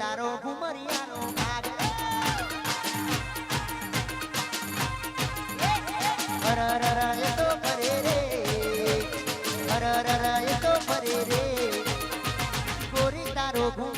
તારો ઘુમરિયાનો ભાગ. હર હર એ તો ફરે રે. હર હર એ ફરે રે. ગોરી તારો ઘુમ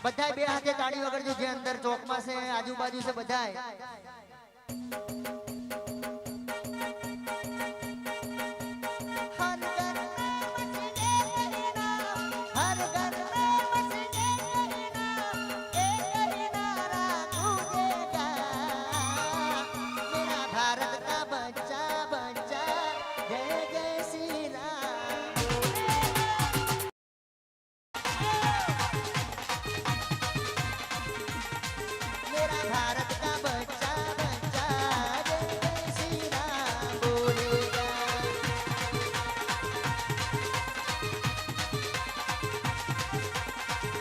બધા બે હાથે તાળી વગર જો જે અંદર ચોકમાં છે આજુબાજુ છે બધા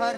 हर